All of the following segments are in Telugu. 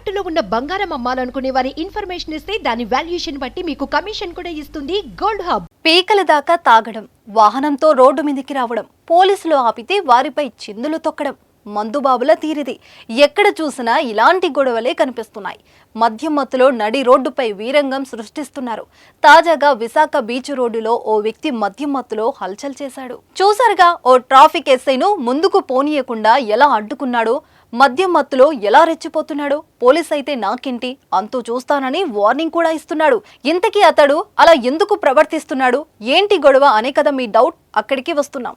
తాకట్టులో ఉన్న బంగారం అమ్మాలనుకునే వారి ఇన్ఫర్మేషన్ ఇస్తే దాని వాల్యుయేషన్ బట్టి మీకు కమిషన్ కూడా ఇస్తుంది గోల్డ్ హబ్. పీకల దాకా తాగడం వాహనంతో రోడ్డు మీదకి రావడం పోలీసులు ఆపితే వారిపై చిందులు తొక్కడం మందుబాబుల తీరిది. ఎక్కడ చూసినా ఇలాంటి గొడవలే కనిపిస్తున్నాయి. మద్యం మత్తులో నడి రోడ్డుపై వీరంగం సృష్టిస్తున్నారు. తాజాగా విశాఖ బీచ్ రోడ్డులో ఓ వ్యక్తి మద్యం మత్తులో హల్చల్ చేశాడు. చూసారుగా ఓ ట్రాఫిక్ ఎస్ఐను ముందుకు పోనీయకుండా ఎలా అడ్డుకున్నాడో మద్యం మత్తులో ఎలా రెచ్చిపోతున్నాడో? పోలీస్ అయితే నాకేంటి? అంతూ చూస్తానని వార్నింగ్ కూడా ఇస్తున్నాడు. ఇంతకీ అతడు అలా ఎందుకు ప్రవర్తిస్తున్నాడు? ఏంటి గొడవ అనే కదా మీ డౌట్. అక్కడికి వస్తున్నాం.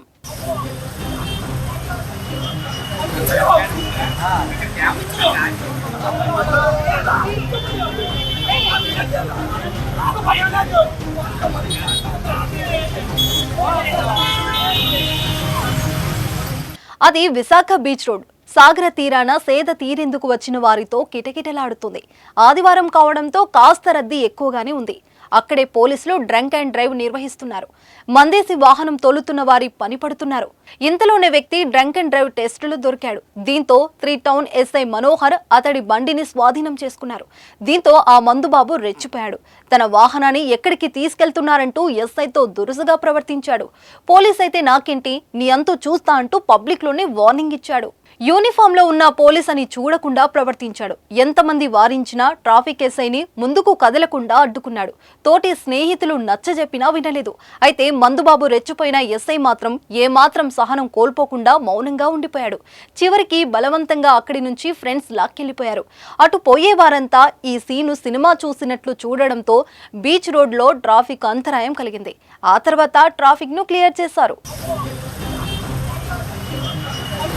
అది విశాఖ బీచ్ రోడ్. సాగర తీరాన సేద తీరేందుకు వచ్చిన వారితో కిటకిటలాడుతుంది. ఆదివారం కావడంతో కాస్త రద్దీ ఎక్కువగానే ఉంది. అక్కడే పోలీసులు డ్రంక్ అండ్ డ్రైవ్ నిర్వహిస్తున్నారు. మందేసి వాహనం తోలుతున్న వారి పని పడుతున్నారు. ఇంతలోనే వ్యక్తి డ్రంక్ అండ్ డ్రైవ్ టెస్టులు దొరికాడు. దీంతో త్రీ టౌన్ ఎస్ఐ మనోహర్ అతడి బండిని స్వాధీనం చేసుకున్నారు. దీంతో ఆ మందుబాబు రెచ్చిపోయాడు. తన వాహనాన్ని ఎక్కడికి తీసుకెళ్తున్నారంటూ ఎస్ఐతో దురుసుగా ప్రవర్తించాడు. పోలీస్ అయితే నాకేంటి నీ అంతు చూస్తా అంటూ పబ్లిక్లోనే వార్నింగ్ ఇచ్చాడు. యూనిఫామ్లో ఉన్న పోలీస్ అని చూడకుండా ప్రవర్తించాడు. ఎంతమంది వారించినా ట్రాఫిక్ ఎస్ఐని ముందుకు కదలకుండా అడ్డుకున్నాడు. తోటి స్నేహితులు నచ్చజెప్పినా వినలేదు. అయితే మందుబాబు రెచ్చిపోయిన ఎస్ఐ మాత్రం ఏమాత్రం సహనం కోల్పోకుండా మౌనంగా ఉండిపోయాడు. చివరికి బలవంతంగా అక్కడి నుంచి ఫ్రెండ్స్ లాక్కెళ్ళిపోయారు అటు పోయే వారంతా ఈ సీను సినిమా చూసినట్లు చూడడంతో బీచ్ రోడ్లో ట్రాఫిక్ అంతరాయం కలిగింది. ఆ తర్వాత ట్రాఫిక్ను క్లియర్ చేశారు.